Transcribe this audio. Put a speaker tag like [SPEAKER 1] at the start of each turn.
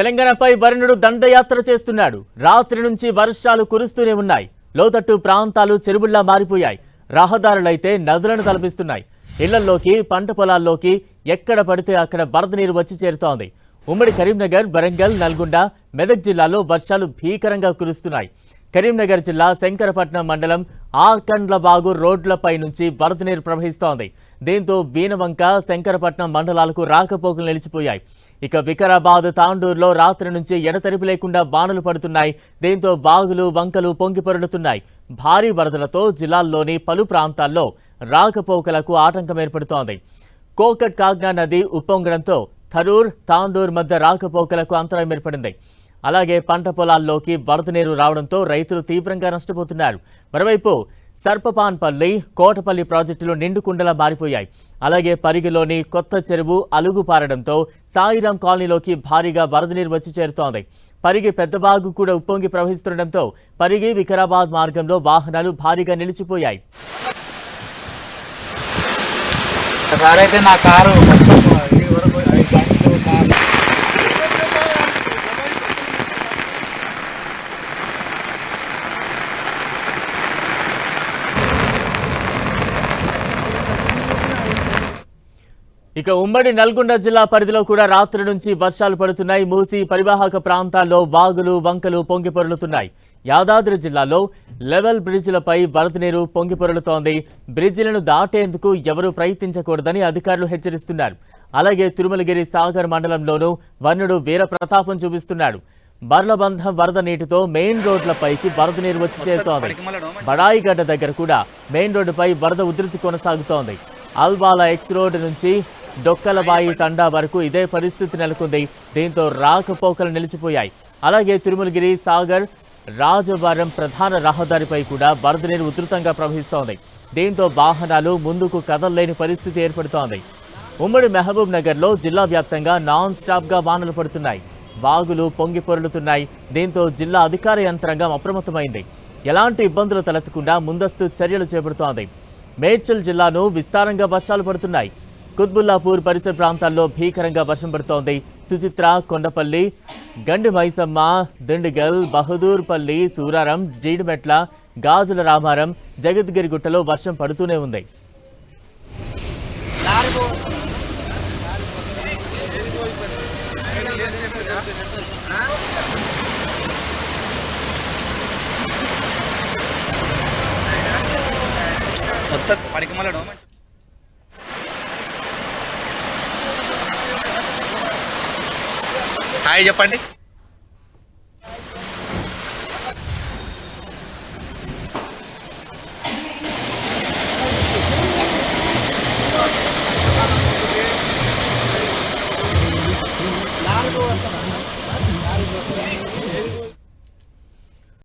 [SPEAKER 1] తెలంగాణపై వరుణుడు దండయాత్ర చేస్తున్నాడు. రాత్రి నుంచి వర్షాలు కురుస్తూనే ఉన్నాయి. లోతట్టు ప్రాంతాలు చెరువుల్లా మారిపోయాయి. రహదారులైతే నదులను తలపిస్తున్నాయి. ఇళ్ళల్లోకి పంట పొలాల్లోకి ఎక్కడ పడితే అక్కడ వరద నీరు వచ్చి చేరుతోంది. ఉమ్మడి కరీంనగర్ వరంగల్ నల్గొండ మెదక్ జిల్లాలో వర్షాలు భీకరంగా కురుస్తున్నాయి. కరీంనగర్ జిల్లా శంకరపట్నం మండలం ఆర్కండ్లబాగు రోడ్లపై నుంచి వరద నీరు ప్రవహిస్తోంది. దీంతో వీనవంక శంకరపట్నం మండలాలకు రాకపోకలు నిలిచిపోయాయి. ఇక వికారాబాద్ తాండూరులో రాత్రి నుంచి ఎడతెరిపి లేకుండా బాణలు పడుతున్నాయి. దీంతో బాగులు వంకలు పొంగిపొరలుతున్నాయి భారీ వరదలతో జిల్లాల్లోని పలు ప్రాంతాల్లో రాకపోకలకు ఆటంకం ఏర్పడుతోంది. కోకట్ కాగ్నా నది ఉప్పొంగడంతో థరూర్ తాండూర్ మధ్య రాకపోకలకు అంతరాయం ఏర్పడింది. అలాగే పంట పొలాల్లోకి వరద నీరు రావడంతో రైతులు తీవ్రంగా నష్టపోతున్నారు. మరోవైపు సర్పపాన్పల్లి కోటపల్లి ప్రాజెక్టులు నిండుకుండలా మారిపోయాయి. అలాగే పరిగిలోని కొత్త చెరువు అలుగు పారడంతో సాయిరాం కాలనీలోకి భారీగా వరద నీరు వచ్చి చేరుతోంది. పరిగి పెద్దబాగు కూడా ఉప్పొంగి ప్రవహిస్తుండటంతో పరిగి వికారాబాద్ మార్గంలో వాహనాలు భారీగా నిలిచిపోయాయి.
[SPEAKER 2] ఒకసారి అయితే నా కారు మొత్తం ఈ వరకు ఐదు బండ్లు కారు
[SPEAKER 1] ఇక ఉమ్మడి నల్గొండ జిల్లా పరిధిలో కూడా రాత్రి నుంచి వర్షాలు పడుతున్నాయి. మూసి పరివాహక ప్రాంతాల్లో వాగులు వంకలు పొంగిపొరులుతున్నాయి యాదాద్రి జిల్లాలో లెవెల్ బ్రిడ్జిలపై వరద నీరు పొంగిపొరులుతోంది బ్రిడ్జిలను దాటేందుకు ఎవరూ ప్రయత్నించకూడదని అధికారులు హెచ్చరిస్తున్నారు. అలాగే తిరుమలగిరి సాగర్ మండలంలోనూ వన్నుడు వీర ప్రతాపం చూపిస్తున్నాడు బర్లబంధం వరద నీటితో మెయిన్ రోడ్లపైకి వరద నీరు వచ్చి చేరుతోంది. బడాయిగడ్డ దగ్గర కూడా మెయిన్ రోడ్డుపై వరద ఉధృతి కొనసాగుతోంది. అల్వాలా ఎక్స్ రోడ్డు నుంచి డొక్కలబాయి తండా వరకు ఇదే పరిస్థితి నెలకొంది. దీంతో రాకపోకలు నిలిచిపోయాయి. అలాగే తిరుమలగిరి సాగర్ రాజవరం ప్రధాన రహదారిపై కూడా వరద నీరు ఉధృతంగా ప్రవహిస్తోంది. దీంతో వాహనాలు ముందుకు కదలలేని పరిస్థితి ఏర్పడుతోంది. ఉమ్మడి మహబూబ్ నగర్లో జిల్లా వ్యాప్తంగా నాన్ స్టాప్గా వానలు పడుతున్నాయి. వాగులు పొంగి పొరులుతున్నాయి. దీంతో జిల్లా అధికార యంత్రాంగం అప్రమత్తమైంది. ఎలాంటి ఇబ్బందులు తలెత్తకుండా ముందస్తు చర్యలు చేపడుతోంది. మేడ్చల్ జిల్లాను విస్తారంగా వర్షాలు పడుతున్నాయి. కుత్బుల్లాపూర్ పరిసర ప్రాంతాల్లో భీకరంగా వర్షం పడుతోంది. సుచిత్ర కొండపల్లి గండి మైసమ్మ దిండిగల్ బహదూర్పల్లి సూరారం జీడిమెట్ల గాజుల రామారం జగద్గిరి గుట్టలో వర్షం పడుతూనే ఉంది.
[SPEAKER 2] మొత్తం హాయ్ చెప్పండి.